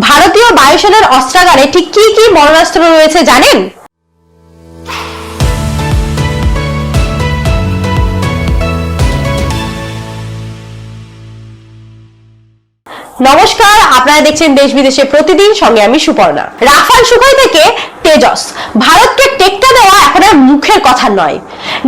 ভারতীয় বায়ুসেনার অস্ত্রাগারে ঠিক কি কি মরণাস্ত্র রয়েছে জানেন? নমস্কার, আপনারা দেখছেন দেশ বিদেশে প্রতিদিন। সঙ্গে আমি সুপর্ণা। রাফাল সুখই থেকে তেজস। ভারতকে টেক্কা দেওয়া এখন আর মুখের কথা নয়।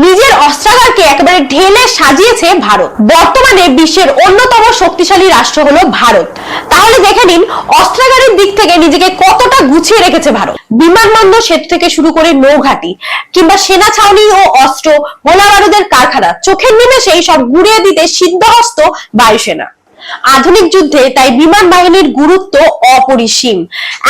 নিজের অস্ত্রাগারকে একেবারে ঢেলে সাজিয়েছে ভারত। বর্তমানে বিশ্বের অন্যতম শক্তিশালী রাষ্ট্র হলো ভারত। তাহলে দেখে নিন, অস্ত্রাগারের দিক থেকে নিজেকে কতটা গুছিয়ে রেখেছে ভারত। বিমানবন্দর সেতু থেকে শুরু করে নৌঘাটি, কিংবা সেনা ছাউনি ও অস্ত্র গোলা বারুদের কারখানা, চোখের নিমেষেই সব গুড়িয়ে দিতে সিদ্ধহস্ত বায়ুসেনা। আধুনিক যুদ্ধে তাই বিমান বাহিনীর গুরুত্ব অপরিসীম।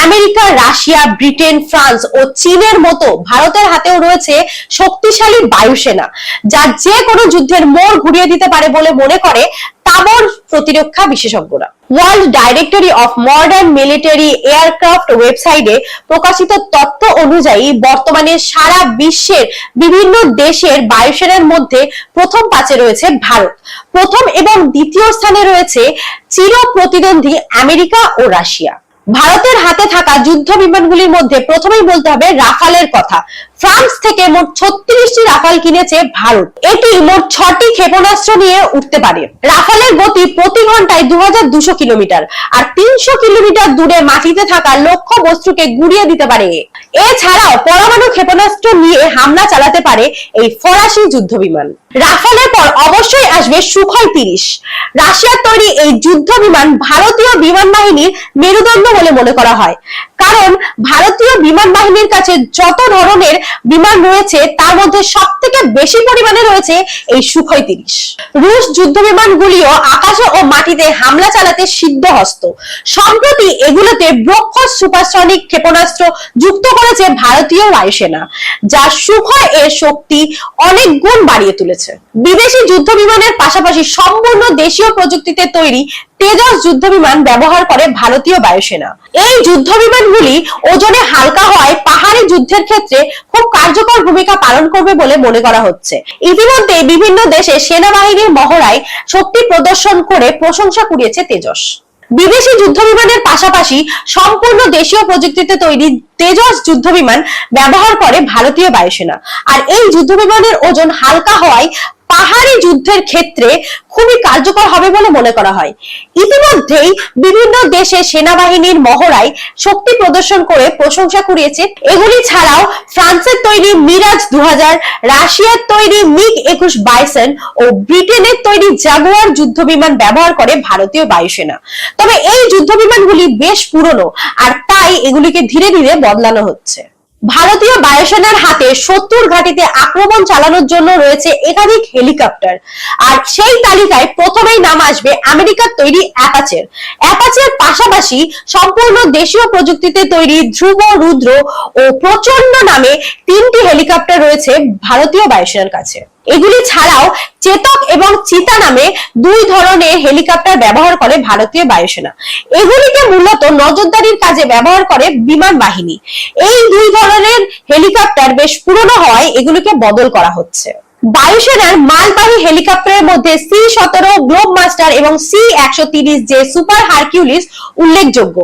আমেরিকা, রাশিয়া, ব্রিটেন, ফ্রান্স ও চীনের মতো ভারতের হাতেও রয়েছে শক্তিশালী বায়ুসেনা, যা যে কোনো যুদ্ধের মোড় ঘুরিয়ে দিতে পারে বলে মনে করে তাবর প্রতিরক্ষা বিশেষজ্ঞরা। World directory of modern military aircraft ওয়েবসাইটে প্রকাশিত তথ্য অনুযায়ী বর্তমানে সারা বিশ্বের বিভিন্ন দেশের বায়ুসেনার মধ্যে প্রথম পাঁচে রয়েছে ভারত। প্রথম এবং দ্বিতীয় স্থানে রয়েছে চির প্রতিদ্বন্দ্বী আমেরিকা ও রাশিয়া। ভারতের হাতে থাকা যুদ্ধ বিমানগুলির মধ্যে প্রথমেই বলতে হবে রাফালের কথা। ফ্রান্স থেকে মোট ছত্রিশটি রাফাল কিনেছে ভারত। এটি মোট ছটি ক্ষেপণাস্ত্র নিয়ে উঠতে পারে। রাফালের গতি প্রতি ঘন্টায় দু কিলোমিটার আর তিনশো কিলোমিটার দূরে মাটিতে থাকা লক্ষ্য বস্তুকে গুড়িয়ে দিতে পারে। এছাড়াও পরমাণু ক্ষেপণাস্ত্র নিয়ে হামলা চালাতে পারে এই ফরাসি যুদ্ধ বিমান। রাফালের পর অবশ্যই আসবে সুখল তিরিশ। রাশিয়ার তৈরি এই যুদ্ধ বিমান ভারতীয় বিমান বাহিনীর মেরুদণ্ড বলে মনে করা হয়। কারণ ভারতীয় বিমান বাহিনীর কাছে যত ধরনের বিমান রয়েছে, তার মধ্যে সব থেকে বেশি পরিমাণে রয়েছে এই সুখই তিরিশ। রুশ যুদ্ধ বিমানগুলিও আকাশে ও মাটিতে হামলা চালাতে সিদ্ধ হস্ত সম্প্রতি এগুলোতে ব্রহ্মস সুপারসনিক ক্ষেপণাস্ত্র যুক্ত করেছে ভারতীয় বায়ুসেনা, যা সুখয় এর শক্তি অনেক গুণ বাড়িয়ে তুলেছে। বিদেশি যুদ্ধ বিমানের পাশাপাশি সম্পূর্ণ দেশীয় প্রযুক্তিতে তৈরি তেজস যুদ্ধ বিমান ব্যবহার করে ভারতীয় বায়ুসেনা। এই যুদ্ধ বিমানগুলি ওজনে হালকা হওয়ায় পাহাড়ি যুদ্ধের ক্ষেত্রে খুব কার্যকর ভূমিকা পালন করবে বলে মনে করা হচ্ছে। ইতিমধ্যে বিভিন্ন দেশে সেনাবাহিনীর মহড়ায় শক্তি প্রদর্শন করে প্রশংসা কুড়িয়েছে তেজস। বিদেশি যুদ্ধ বিমানের পাশাপাশি সম্পূর্ণ দেশীয় প্রযুক্তিতে তৈরি তেজস যুদ্ধ বিমান ব্যবহার করে ভারতীয় বায়ুসেনা। আর এই যুদ্ধ বিমানের ওজন হালকা হওয়ায় পাহাড়ি যুদ্ধের ক্ষেত্রে খুবই কার্যকর হবে বলে মনে করা হয়। ইতিমধ্যেই বিভিন্ন দেশে সেনাবাহিনীর মহড়ায় শক্তি প্রদর্শন করে প্রশংসা কুড়িয়েছে। এগুলি ছাড়াও ফ্রান্সের তৈরি মিরাজ দু রাশিয়ার তৈরি মিগ একুশ বাইসন ও ব্রিটেনের তৈরি জাগুয়ার যুদ্ধ বিমান ব্যবহার করে ভারতীয় বায়ুসেনা। তবে এই যুদ্ধ বিমানগুলি বেশ পুরনো আর তাই এগুলিকে ধীরে ধীরে বদলানো হচ্ছে। ভারতীয় বায়ুসেনার হাতে সত্তর ঘাটিতে আক্রমণ চালানোর জন্য রয়েছে একাধিক হেলিকপ্টার। আর সেই তালিকায় প্রথমেই নাম আসবে আমেরিকার তৈরি অ্যাপাচের। অ্যাপাচের পাশাপাশি সম্পূর্ণ দেশীয় প্রযুক্তিতে তৈরি ধ্রুব রুদ্র ও প্রচণ্ড নামে তিনটি হেলিকপ্টার রয়েছে ভারতীয় বায়ুসেনার কাছে। এগুলি ছাড়াও চেতক এবং চিতা নামে দুই ধরনের হেলিকপ্টার ব্যবহার করে ভারতীয় বায়ুসেনা। এগুলিকে মূলত নজরদারির কাজে ব্যবহার করে বিমান বাহিনী। এই দুই ধরনের হেলিকপ্টার বেশ পুরনো হওয়ায় এগুলিকে বদল করা হচ্ছে। বায়ুসেনার মালবাহী হেলিকপ্টারের মধ্যে সি সতেরো গ্লোব মাস্টার এবং সি একশো তিরিশ যে সুপার হারকিউলিস উল্লেখযোগ্য।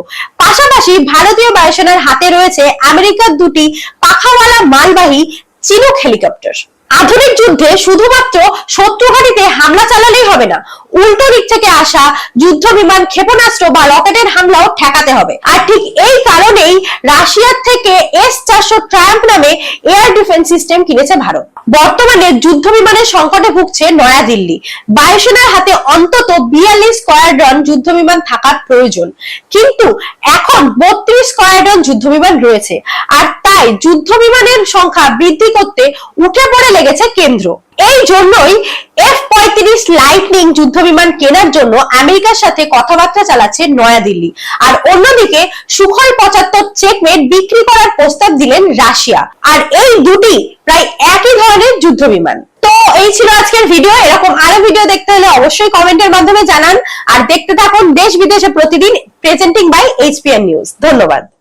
পাশাপাশি ভারতীয় বায়ুসেনার হাতে রয়েছে আমেরিকার দুটি পাখাওয়ালা মালবাহী চিনুক হেলিকপ্টার। আধুনিক যুদ্ধে শুধুমাত্র শত্রু ঘাঁটিতে হামলা চালালেই হবে না। উল্টো দিক থেকে আসা যুদ্ধ বিমান, ক্ষেপণাস্ত্র বা রকেটের হামলাও ঠেকাতে হবে। আর ঠিক এই কারণেই রাশিয়ার থেকে এস চারশো ট্রাম্প নামে এয়ার ডিফেন্স সিস্টেম কিনেছে ভারত। বর্তমানে যুদ্ধ বিমানের সংকটে ভুগছে নয়াদিল্লি। বায়ুসেনার হাতে অন্তত বিয়াল্লিশ স্কোয়াড্রন যুদ্ধ বিমান থাকার প্রয়োজন। কিন্তু এখন বত্রিশ স্কোয়াড্রন যুদ্ধ বিমান রয়েছে। আর তাই যুদ্ধ বিমানের সংখ্যা বৃদ্ধি করতে উঠে পড়ে লেগেছে কেন্দ্র। এই জন্যই এফ পঁয়ত্রিশ লাইটনিং যুদ্ধ বিমান কেনার জন্য আমেরিকার সাথে কথাবার্তা চালাচ্ছে নয়াদিল্লি। আর অন্যদিকে সুখই পঁচাত্তর চেকমেট বিক্রি করার প্রস্তাব দিলেন রাশিয়া। আর এই দুটি প্রায় একই ধরনের যুদ্ধ বিমান। তো এই ছিল আজকের ভিডিও এরকম আরও ভিডিও দেখতে হলে অবশ্যই কমেন্টের মাধ্যমে জানান। আর দেখতে থাকুন দেশ বিদেশে প্রতিদিন প্রেজেন্টিং বাই এইচপিএন নিউজ ধন্যবাদ।